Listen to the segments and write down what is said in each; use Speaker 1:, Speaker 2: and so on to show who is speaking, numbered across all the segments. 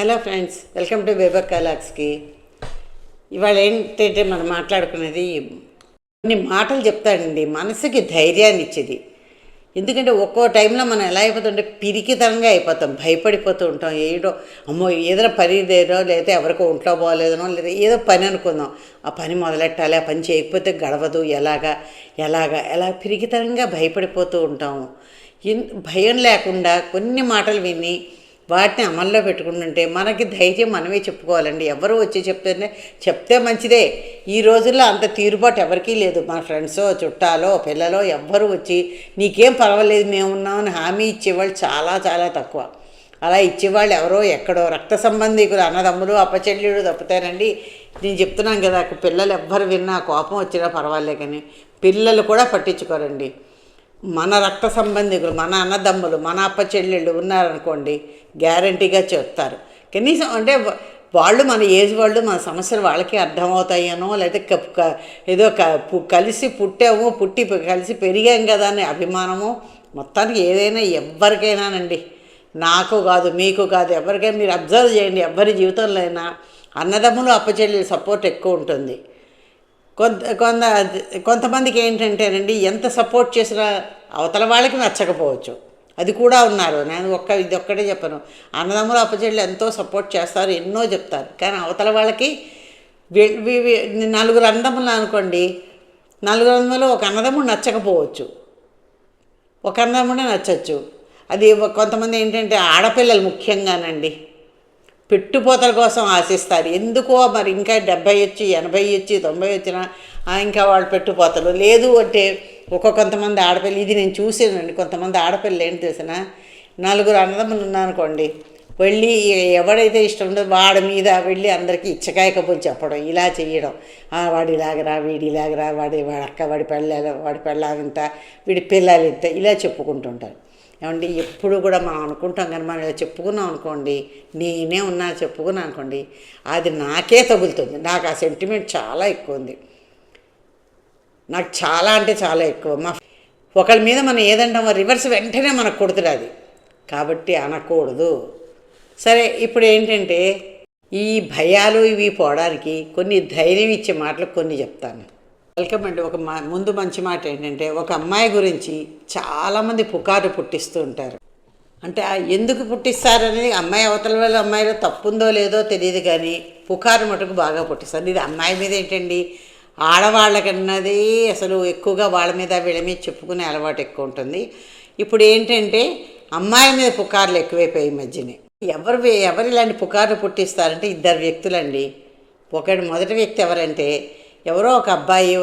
Speaker 1: Hello friends welcome to బేబర్ కలాక్స్కి ఇవాళ ఏంటంటే మనం మాట్లాడుకునేది కొన్ని మాటలు చెప్తాడండి మనసుకి ధైర్యాన్ని ఇచ్చేది. ఎందుకంటే ఒక్కో టైంలో మనం ఎలా అయిపోతుంటే పిరికితనంగా అయిపోతాం భయపడిపోతూ ఉంటాం. ఏడో అమ్మో ఏదైనా పని లేదో లేదా ఎవరికో ఒంట్లో బాగోలేదనో లేదా ఏదో పని అనుకుందాం. ఆ పని మొదలెట్టాలి ఆ పని చేయకపోతే గడవదు ఎలాగా ఎలాగా ఎలా పిరికితనంగా భయపడిపోతూ ఉంటాము. భయం లేకుండా కొన్ని మాటలు విని వాటిని అమల్లో పెట్టుకుంటుంటే మనకి ధైర్యం మనమే చెప్పుకోవాలండి. ఎవరు వచ్చి చెప్తేనే చెప్తే మంచిదే. ఈ రోజుల్లో అంత తీరుబాటు ఎవరికీ లేదు. మన ఫ్రెండ్సో చుట్టాలో పిల్లలో ఎవ్వరు వచ్చి నీకేం పర్వాలేదు మేమున్నామని హామీ ఇచ్చేవాళ్ళు చాలా చాలా తక్కువ. అలా ఇచ్చేవాళ్ళు ఎవరో ఎక్కడో రక్త సంబంధికులు అన్నదమ్ములు అప్పచెల్లెళ్ళు తప్పుతారండి నేను చెప్తున్నాను కదా పిల్లలు ఎవ్వరు విన్నా కోపం వచ్చినా పర్వాలే కానీ పిల్లలు కూడా పట్టించుకోరండి. మన రక్త సంబంధికులు మన అన్నదమ్ములు మన అప్ప చెల్లెళ్ళు ఉన్నారనుకోండి గ్యారంటీగా చెప్తారు. కనీసం అంటే వాళ్ళు మన ఏజ్ వాళ్ళు మన సమస్యలు వాళ్ళకి అర్థమవుతాయనో లేకపోతే క- ఏదో క కలిసి పుట్టాము పుట్టి కలిసి పెరిగాం కదా అనే అభిమానము మొత్తానికి ఏదైనా ఎవరికైనానండి నాకు కాదు మీకు కాదు ఎవరికైనా మీరు అబ్జర్వ్ చేయండి ఎవరి జీవితంలో అయినా. అన్నదమ్ములు అప్పచెల్లెలు సపోర్ట్ ఎక్కువ ఉంటుంది. కొంత కొంత కొంతమందికి ఏంటంటేనండి ఎంత సపోర్ట్ చేసినా అవతల వాళ్ళకి నచ్చకపోవచ్చు. అది కూడా ఉన్నారు. నేను ఒక్క ఇది ఒక్కటే చెప్పను. అన్నదమ్ములు అప్పచెళ్ళు ఎంతో సపోర్ట్ చేస్తారు ఎన్నో చెప్తారు. కానీ అవతల వాళ్ళకి నలుగురు అన్నదమ్ములు అనుకోండి నలుగురు అన్నదమ్ములు ఒక అన్నదమ్ముడు నచ్చకపోవచ్చు. ఒక అన్నదమ్ముడే నచ్చచ్చు. అది కొంతమంది ఏంటంటే ఆడపిల్లలు ముఖ్యంగానండి. పెట్టుపోతల కోసం ఆశిస్తారు. ఎందుకో మరి ఇంకా డెబ్బై వచ్చి ఎనభై వచ్చి తొంభై వచ్చినా ఇంకా వాళ్ళు పెట్టుపోతలు లేదు అంటే ఒక కొంతమంది ఆడపిల్ల ఇది నేను చూసానండి కొంతమంది ఆడపిల్లలు ఏంటి తెలిసిన నలుగురు అన్నదమ్ములు ఉన్నారనుకోండి వెళ్ళి ఎవడైతే ఇష్టం ఉందో వాడి మీద వెళ్ళి అందరికీ ఇచ్చకాయ కబుర్లు చెప్పడం ఇలా చేయడం. ఆ, వాడి ఇలాగరా వీడి ఇలాగరా వాడి వాడి అక్క వాడి పెళ్ళ వాడి పెళ్ళాగింత వీడి పిల్లలు ఇంత ఇలా చెప్పుకుంటుంటారు ఏమండి ఎప్పుడు కూడా మనం అనుకుంటాం కానీ మనం చెప్పుకున్నాం అనుకోండి నేనే ఉన్నా చెప్పుకున్నాను అనుకోండి అది నాకే తగులుతుంది. నాకు ఆ సెంటిమెంట్ చాలా ఎక్కువ ఉంది. నాకు చాలా అంటే చాలా ఎక్కువ. మా ఒకళ్ళ మీద మనం ఏదంటాం రివర్స్ వెంటనే మనకు కొడుతుంది అది. కాబట్టి అనకూడదు. సరే ఇప్పుడు ఏంటంటే ఈ భయాలు ఇవి పోవడానికి కొన్ని ధైర్యం ఇచ్చే మాటలు కొన్ని చెప్తాను. వెల్కమ్ అండి. ఒక మా ముందు మంచి మాట ఏంటంటే ఒక అమ్మాయి గురించి చాలామంది పుకారు పుట్టిస్తూ ఉంటారు. అంటే ఎందుకు పుట్టిస్తారనేది అమ్మాయి అవతల వాళ్ళ అమ్మాయిలో తప్పుందో లేదో తెలియదు కానీ పుకారు మటుకు బాగా పుట్టిస్తారు. ఇది అమ్మాయి మీద ఏంటండి? ఆడవాళ్ళకన్నది అసలు ఎక్కువగా వాళ్ళ మీద వీళ్ళ మీద చెప్పుకునే అలవాటు ఎక్కువ ఉంటుంది. ఇప్పుడు ఏంటంటే అమ్మాయి మీద పుకార్లు ఎక్కువైపోయాయి ఈ మధ్యనే. ఎవరు ఎవరు ఇలాంటి పుకార్లు పుట్టిస్తారంటే ఇద్దరు వ్యక్తులండి. ఒకటి మొదటి వ్యక్తి ఎవరంటే ఎవరో ఒక అబ్బాయి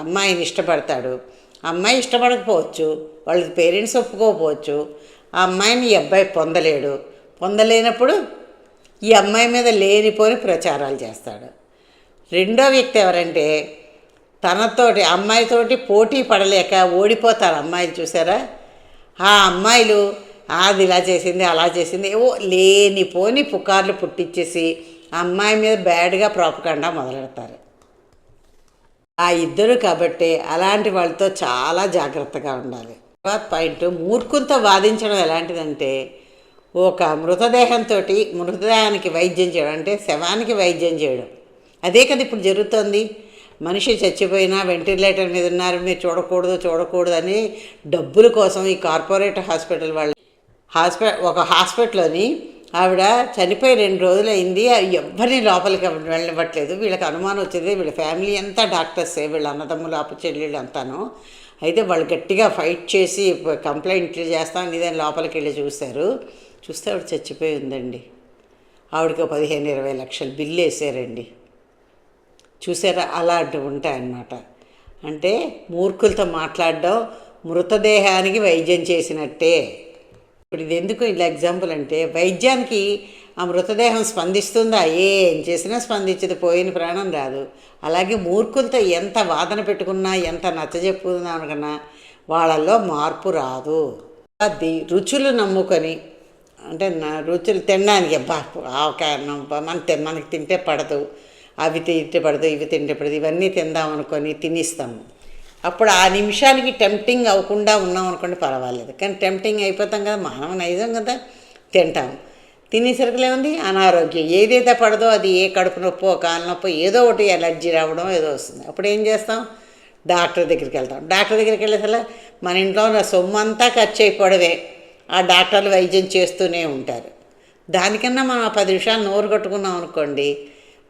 Speaker 1: అమ్మాయిని ఇష్టపడతాడు. అమ్మాయి ఇష్టపడకపోవచ్చు వాళ్ళ పేరెంట్స్ ఒప్పుకోకపోవచ్చు. ఆ అమ్మాయిని ఈ అబ్బాయి పొందలేడు. పొందలేనప్పుడు ఈ అమ్మాయి మీద లేనిపోని ప్రచారాలు చేస్తాడు. రెండో వ్యక్తి ఎవరంటే తనతోటి అమ్మాయితోటి పోటీ పడలేక ఓడిపోతారు అమ్మాయిలు చూసారా? ఆ అమ్మాయిలు అది ఇలా చేసింది అలా చేసింది ఏవో లేనిపోని పుకార్లు పుట్టించేసి అమ్మాయి మీద బ్యాడ్గా ప్రాపకండా మొదలెడతారు. ఆ ఇద్దరు కాబట్టి అలాంటి వాళ్ళతో చాలా జాగ్రత్తగా ఉండాలి. తర్వాత పాయింట్ మూర్ఖంతో వాదించడం ఎలాంటిదంటే ఒక మృతదేహంతో మృతదేహానికి వైద్యం చేయడం అంటే శవానికి వైద్యం చేయడం. అదే కదా ఇప్పుడు జరుగుతోంది. మనిషి చచ్చిపోయినా వెంటిలేటర్ మీద ఉన్నారు మీరు చూడకూడదు చూడకూడదు అని డబ్బుల కోసం ఈ కార్పొరేట్ హాస్పిటల్ వాళ్ళు హాస్పిటల్ ఒక హాస్పిటల్లోని ఆవిడ చనిపోయి రెండు రోజులు అయింది ఎవరిని లోపలికి వెళ్ళనివ్వట్లేదు వీళ్ళకి అనుమానం వచ్చింది వీళ్ళ ఫ్యామిలీ అంతా డాక్టర్సే వీళ్ళ అన్నదమ్ములు అప్పచెల్లెళ్ళు అంతాను. అయితే వాళ్ళు గట్టిగా ఫైట్ చేసి కంప్లైంట్ చేస్తాం ఇదే లోపలికి వెళ్ళి చూశారు. చూస్తే ఆవిడ చచ్చిపోయి ఉందండి. ఆవిడకి పదిహేను ఇరవై లక్షలు బిల్లు వేసారండి. చూసారా? అలాంటివి ఉంటాయన్నమాట. అంటే మూర్ఖులతో మాట్లాడడం మృతదేహానికి వైద్యం చేసినట్టే. ఇప్పుడు ఇది ఎందుకు ఇలా ఎగ్జాంపుల్ అంటే వైద్యానికి ఆ మృతదేహం స్పందిస్తుందా? ఏం చేసినా స్పందించదు పోయిన ప్రాణం రాదు. అలాగే మూర్ఖులతో ఎంత వాదన పెట్టుకున్నా ఎంత నచ్చజెప్పుకున్నా అనుకున్నా వాళ్ళల్లో మార్పు రాదు. అది రుచులు నమ్ముకొని అంటే నా రుచులు తినడానికి అబ్బా ఆవకాయ మన మనకి తింటే పడదు అవి తింటే పడదు ఇవి తింటే పడదు ఇవన్నీ తిందాం అనుకొని తినిస్తాము. అప్పుడు ఆ నిమిషానికి టెంప్టింగ్ అవ్వకుండా ఉన్నాం అనుకోండి పర్వాలేదు. కానీ టెంప్టింగ్ అయిపోతాం కదా మనం నైజం కదా తింటాం. తినేసరికి ఏముంది? అనారోగ్యం. ఏదైతే పడదో అది ఏ కడుపు నొప్పో కాలు నొప్పో ఏదో ఒకటి ఎలర్జీ రావడం ఏదో వస్తుంది. అప్పుడు ఏం చేస్తాం? డాక్టర్ దగ్గరికి వెళ్తాం. డాక్టర్ దగ్గరికి వెళ్ళేసరికి మన ఇంట్లో ఉన్న సొమ్ము అంతా ఖర్చు అయిపోవడమే ఆ డాక్టర్లు వైద్యం చేస్తూనే ఉంటారు. దానికన్నా మనం ఆ పది నిమిషాలు నోరు కట్టుకున్నాం అనుకోండి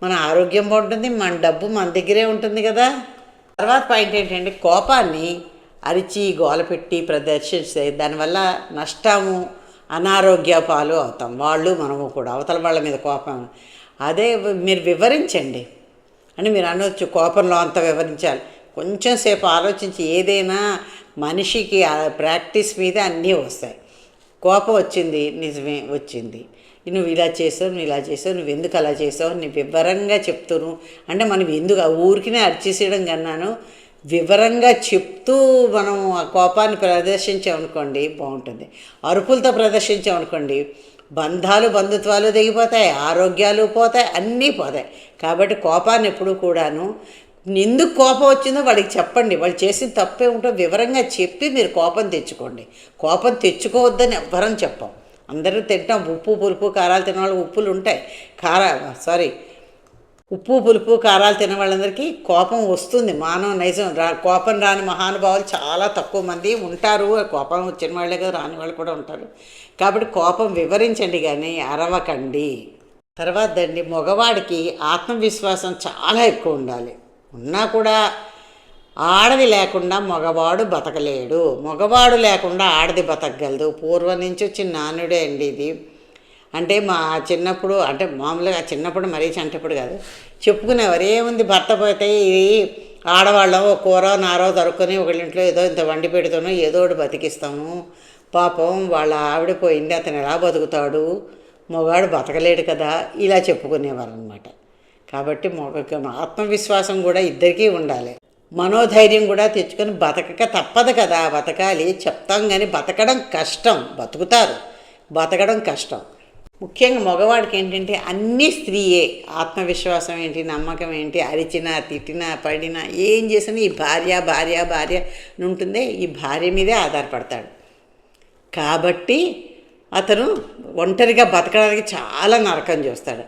Speaker 1: మన ఆరోగ్యం బాగుంటుంది మన డబ్బు మన దగ్గరే ఉంటుంది కదా. తర్వాత పాయింట్ ఏంటంటే కోపాన్ని అరిచి గోలపెట్టి ప్రదర్శిస్తే దానివల్ల నష్టము అనారోగ్య పాలు అవుతాం. వాళ్ళు మనము కూడా అవతల వాళ్ళ మీద కోపం. అదే మీరు వివరించండి. అని మీరు అనవచ్చు కోపంలో అంత వివరించాలి. కొంచెం సేపు ఆలోచించి ఏదైనా మనిషికి ప్రాక్టీస్ మీద అన్నీ వస్తాయి. కోపం వచ్చింది నిజమే వచ్చింది. నువ్వు ఇలా చేసావు నువ్వు ఇలా చేసావు నువ్వు ఎందుకు అలా చేసావు నీ వివరంగా చెప్తును. అంటే మనం ఎందుకు ఆ ఊరికినే అర్చేసేయడం కన్నాను? వివరంగా చెప్తూ మనం ఆ కోపాన్ని ప్రదర్శించామనుకోండి బాగుంటుంది. అరుపులతో ప్రదర్శించామనుకోండి బంధాలు బంధుత్వాలు దిగిపోతాయి ఆరోగ్యాలు పోతాయి అన్నీ పోతాయి. కాబట్టి కోపాన్ని ఎప్పుడు కూడాను ఎందుకు కోపం వచ్చిందో వాళ్ళకి చెప్పండి. వాళ్ళు చేసిన తప్పే ఉంటో వివరంగా చెప్పి మీరు కోపం తెచ్చుకోండి. కోపం తెచ్చుకోవద్దని ఎవ్వరం చెప్పాం. అందరూ తింటాం. ఉప్పు పులుపు కారాలు తినేవాళ్ళు ఉప్పులు ఉంటాయి. కారా సారీ ఉప్పు పులుపు కారాలు తినే వాళ్ళందరికీ కోపం వస్తుంది. మానవ నైజం. రా కోపం రాని మహానుభావులు చాలా తక్కువ మంది ఉంటారు. కోపం వచ్చిన వాళ్ళే కదా రాని వాళ్ళు కూడా ఉంటారు. కాబట్టి కోపం వివరించండి కానీ అరవకండి. తర్వాత అండి మగవాడికి ఆత్మవిశ్వాసం చాలా ఎక్కువ ఉండాలి. ఉన్నా కూడా ఆడది లేకుండా మగవాడు బతకలేడు. మగవాడు లేకుండా ఆడది బతకగలదు. పూర్వం నుంచి వచ్చిన నానుడే అండి ఇది. అంటే మా చిన్నప్పుడు అంటే మామూలుగా చిన్నప్పుడు మరీ చంటప్పుడు కాదు. చెప్పుకునేవారు ఏముంది భర్త పోతే ఇది ఆడవాళ్ళం ఓ కూర నారో దొరుకుని ఒకళ్ళింట్లో ఏదో ఇంత వండి పెడుతానో ఏదో ఒకటి బతికిస్తాము పాపం వాళ్ళ ఆవిడ పోయింది అతను ఎలా బతుకుతాడు? మగాడు బతకలేడు కదా. ఇలా చెప్పుకునేవారు అనమాట కాబట్టి మగ ఆత్మవిశ్వాసం కూడా ఇద్దరికీ ఉండాలి. మనోధైర్యం కూడా తెచ్చుకొని బతకక తప్పదు కదా. బతకాలి. చెప్తాం కానీ బతకడం కష్టం. బతుకుతారు. బతకడం కష్టం. ముఖ్యంగా మగవాడికి ఏంటంటే అన్నీ స్త్రీయే. ఆత్మవిశ్వాసం ఏంటి? నమ్మకం ఏంటి? అరిచినా తిట్టినా పడినా ఏం చేసినా ఈ భార్య భార్య భార్య ఉంటుందే ఈ భార్య మీదే ఆధారపడతాడు. కాబట్టి అతను ఒంటరిగా బతకడానికి చాలా నరకం చూస్తాడు.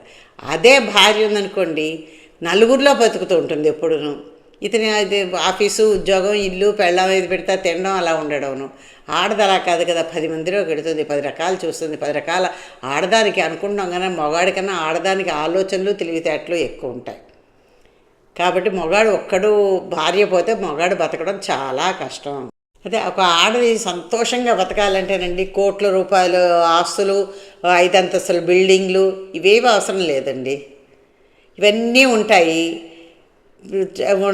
Speaker 1: అదే భార్య ఉందనుకోండి నలుగురిలో బతుకుతూ ఉంటుంది ఎప్పుడును. ఇతని అది ఆఫీసు ఉద్యోగం ఇల్లు పెళ్ళం ఇది పెడతా తినడం అలా ఉండడమును. ఆడది అలా కాదు కదా పది మందిలో పెడుతుంది పది రకాలు చూస్తుంది పది రకాల ఆడదానికి అనుకుంటాం కానీ మగాడికన్నా ఆడదానికి ఆలోచనలు తెలివితేటలు ఎక్కువ ఉంటాయి. కాబట్టి మొగాడు ఒక్కడు భార్య పోతే మొగాడు బతకడం చాలా కష్టం. అదే ఒక ఆడది సంతోషంగా బతకాలంటేనండి కోట్ల రూపాయలు ఆస్తులు ఐదంతస్తుల బిల్డింగ్లు ఇవేవి అవసరం లేదండి. ఇవన్నీ ఉంటాయి.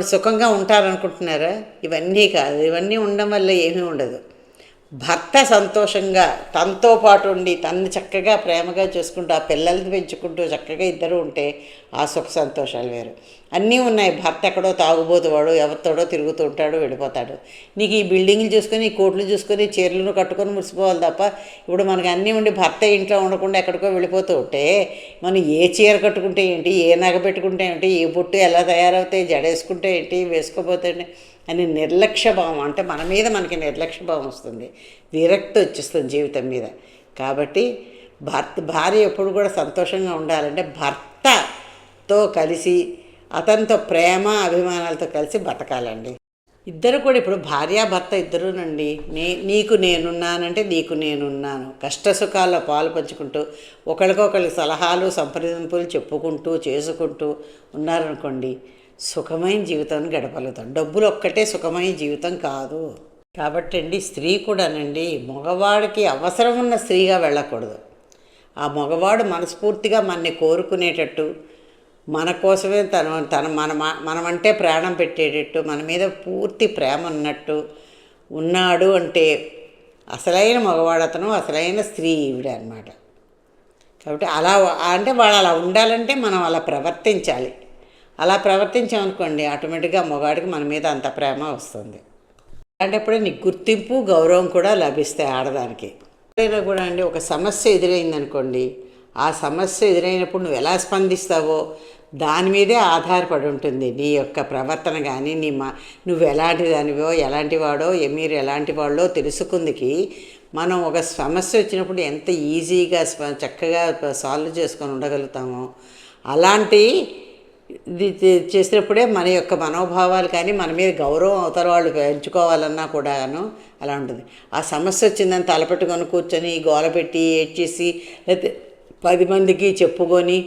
Speaker 1: సుఖంగా ఉంటారనుకుంటున్నారా? ఇవన్నీ కాదు. ఇవన్నీ ఉండడం వల్ల ఏమీ ఉండదు. భర్త సంతోషంగా తనతో పాటు ఉండి తనని చక్కగా ప్రేమగా చూసుకుంటూ ఆ పిల్లల్ని పెంచుకుంటూ చక్కగా ఇద్దరు ఉంటే ఆ సుఖ సంతోషాలు వేరు. అన్నీ ఉన్నాయి. భర్త ఎక్కడో తాగుబోతువాడు ఎవరితోడో తిరుగుతూ ఉంటాడు వెళ్ళిపోతాడు. నీకు ఈ బిల్డింగ్లు చూసుకొని ఈ కోట్లు చూసుకొని చీరలను కట్టుకొని మురిసిపోవాలి తప్ప ఇప్పుడు మనకి అన్నీ ఉండి భర్త ఇంట్లో ఉండకుండా ఎక్కడికో వెళ్ళిపోతూ ఉంటే మనం ఏ చీర కట్టుకుంటే ఏంటి ఏ నగ పెట్టుకుంటే ఏంటి ఏ బొట్టు ఎలా తయారవుతాయి జడేసుకుంటే ఏంటి వేసుకోపోతే ఏంటి అని నిర్లక్ష్య భావం అంటే మన మీద మనకి నిర్లక్ష్య భావం వస్తుంది. విరక్తి వచ్చేస్తుంది జీవితం మీద. కాబట్టి భర్త భార్య ఎప్పుడు కూడా సంతోషంగా ఉండాలంటే భర్తతో కలిసి అతనితో ప్రేమ అభిమానాలతో కలిసి బతకాలండి. ఇద్దరు కూడా ఇప్పుడు భార్యాభర్త ఇద్దరునండి. నే నీకు నేనున్నానంటే నీకు నేనున్నాను. కష్ట సుఖాల్లో పాలు పంచుకుంటూ ఒకరికొకరికి సలహాలు సంప్రదింపులు చెప్పుకుంటూ చేసుకుంటూ ఉన్నారనుకోండి సుఖమైన జీవితం గడపలుగుతాం డబ్బులు ఒక్కటే సుఖమైన జీవితం కాదు. కాబట్టి అండి స్త్రీ కూడానండి మగవాడికి అవసరం ఉన్న స్త్రీగా వెళ్ళకూడదు. ఆ మగవాడు మనస్ఫూర్తిగా మనని కోరుకునేటట్టు మన కోసమే తన తన మన మనమంటే ప్రాణం పెట్టేటట్టు మన మీద పూర్తి ప్రేమ ఉన్నట్టు ఉన్నాడు అంటే అసలైన మగవాడు అతను అసలైన స్త్రీ ఈవిడ అనమాట కాబట్టి అలా అంటే వాళ్ళు అలా ఉండాలంటే మనం అలా ప్రవర్తించాలి. అలా ప్రవర్తించామనుకోండి ఆటోమేటిక్గా మగవాడికి మన మీద అంత ప్రేమ వస్తుంది. అలాంటప్పుడే నీకు గుర్తింపు గౌరవం కూడా లభిస్తాయి ఆడదానికి. ఎప్పుడైనా కూడా అండి ఒక సమస్య ఎదురైందనుకోండి ఆ సమస్య ఎదురైనప్పుడు నువ్వు ఎలా స్పందిస్తావో దాని మీదే ఆధారపడి ఉంటుంది. నీ యొక్క ప్రవర్తన కానీ నీ మా నువ్వు ఎలాంటి దానివో ఎలాంటి వాడో మీరు ఎలాంటి వాళ్ళో తెలుసుకుందికి మనం ఒక సమస్య వచ్చినప్పుడు ఎంత ఈజీగా చక్కగా సాల్వ్ చేసుకొని ఉండగలుగుతామో అలాంటి చేసినప్పుడే మన యొక్క మనోభావాలు కానీ మన మీద గౌరవం అవతల వాళ్ళు పెంచుకోవాలన్నా కూడాను అలా ఉంటుంది. ఆ సమస్య వచ్చిందని తలపెట్టుకొని కూర్చొని గోల పెట్టి ఏడ్చేసి లేకపోతే పది మందికి చెప్పుకొని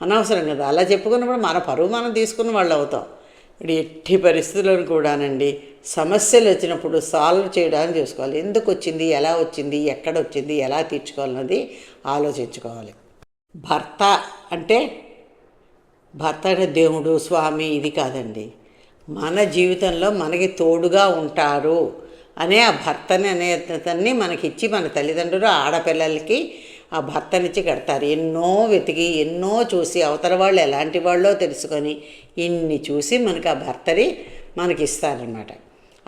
Speaker 1: అనవసరం కదా. అలా చెప్పుకున్నప్పుడు మన పరువు మనం తీసుకున్న వాళ్ళు అవుతాం. ఇప్పుడు ఎట్టి పరిస్థితులను కూడానండి సమస్యలు వచ్చినప్పుడు సాల్వ్ చేయడానికి చూసుకోవాలి. ఎందుకు వచ్చింది ఎలా వచ్చింది ఎక్కడ వచ్చింది ఎలా తీర్చుకోవాలన్నది ఆలోచించుకోవాలి. భర్త అంటే భర్త దేవుడు స్వామి ఇది కాదండి. మన జీవితంలో మనకి తోడుగా ఉంటారు అనే ఆ భర్తని అనేతన్ని మనకిచ్చి మన తల్లిదండ్రులు ఆడపిల్లలకి ఆ భర్తనిచ్చి కడతారు. ఎన్నో వెతికి ఎన్నో చూసి అవతల వాళ్ళు ఎలాంటి వాళ్ళో తెలుసుకొని ఇన్ని చూసి మనకి ఆ భర్తని మనకి ఇస్తారనమాట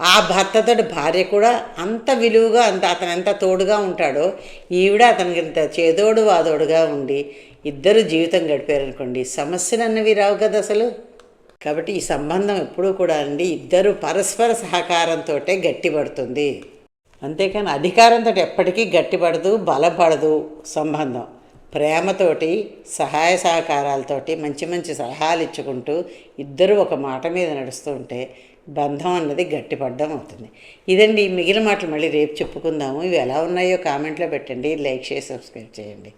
Speaker 1: ఆ భర్తతోటి భార్య కూడా అంత విలువగా అంత అతను ఎంత తోడుగా ఉంటాడో ఈవిడ అతనికి ఇంత చేదోడు వాదోడుగా ఉండి ఇద్దరు జీవితం గడిపారనుకోండి సమస్యలు అన్నవి రావు కదా అసలు? కాబట్టి ఈ సంబంధం ఎప్పుడూ కూడా అండి ఇద్దరు పరస్పర సహకారంతో గట్టిపడుతుంది. అంతేకాని అధికారంతో ఎప్పటికీ గట్టిపడదు బలపడదు సంబంధం. ప్రేమతోటి సహాయ సహకారాలతోటి మంచి మంచి సలహాలు ఇచ్చుకుంటూ ఇద్దరు ఒక మాట మీద నడుస్తూ ఉంటే బంధం అన్నది గట్టిపడ్డం అవుతుంది. ఇదండి మిగిలిన మాటలు మళ్ళీ రేపు చెప్పుకుందాము. ఇవి ఎలా ఉన్నాయో కామెంట్లో పెట్టండి లైక్ చేసి సబ్స్క్రైబ్ చేయండి.